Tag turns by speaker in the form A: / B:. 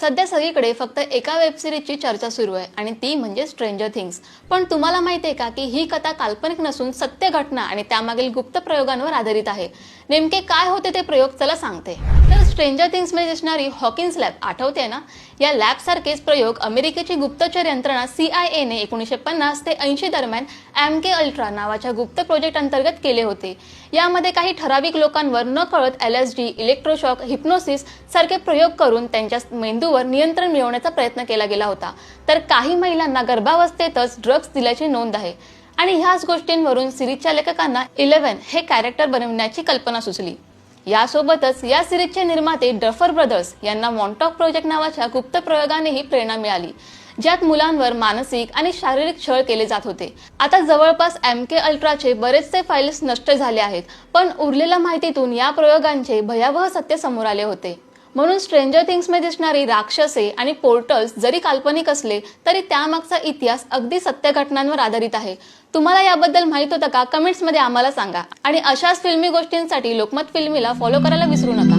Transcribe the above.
A: सध्या सगळीकडे फक्त एका वेबसिरीजची चर्चा सुरू आहे आणि ती म्हणजे स्ट्रेंजर थिंग्स पण तुम्हाला माहिती आहे का की ही कथा काल्पनिक नसून सत्य घटना आणि त्यामागील गुप्त प्रयोगांवर आधारित आहे. नेमके काय होते ते प्रयोग चला सांगते. तर स्ट्रेंजर थिंग्समध्ये दिसणारी हॉकिन्स लॅब आठवते ना? या लॅबसारखेच प्रयोग अमेरिकेची गुप्तचर यंत्रणा सी आय एने एकोणीसशे पन्नास ते ऐंशी दरम्यान एम के अल्ट्रा नावाच्या गुप्त प्रोजेक्ट अंतर्गत केले होते. यामध्ये काही ठराविक लोकांवर न कळत L S D electroshock hypnosis सारखे प्रयोग करून त्यांच्या मेंदूवर नियंत्रण मिळवण्याचा प्रयत्न केला गेला होता. तर काही महिलांना गर्भावस्थेतच ड्रग्ज दिल्याची नोंद आहे. आणि ह्याच गोष्टींवरून सिरीजच्या लेखकांना इलेव्हन हे कॅरेक्टर बनवण्याची कल्पना सुचली. यासोबतच या सिरीजचे निर्माते डफर ब्रदर्स यांना मॉन्टॉक प्रोजेक्ट नावाच्या गुप्त प्रयोगानेही प्रेरणा मिळाली ज्यात मुलांवर मानसिक आणि शारीरिक छळ केले जात होते. आता जवळपास एम के अल्ट्राचे बरेचसे फाईल्स नष्ट झाले आहेत पण उरलेल्या माहितीतून या प्रयोगांचे भयावह सत्य समोर आले होते. म्हणून स्ट्रेंजर थिंग्समध्ये दिसणारी राक्षसे आणि पोर्टल्स जरी काल्पनिक असले तरी त्यामागचा इतिहास अगदी सत्य घटनांवर आधारित आहे. तुम्हाला याबद्दल माहीत होतं का? कमेंट्समध्ये आम्हाला सांगा. आणि अशाच फिल्मी गोष्टींसाठी लोकमत फिल्मीला फॉलो करायला विसरू नका.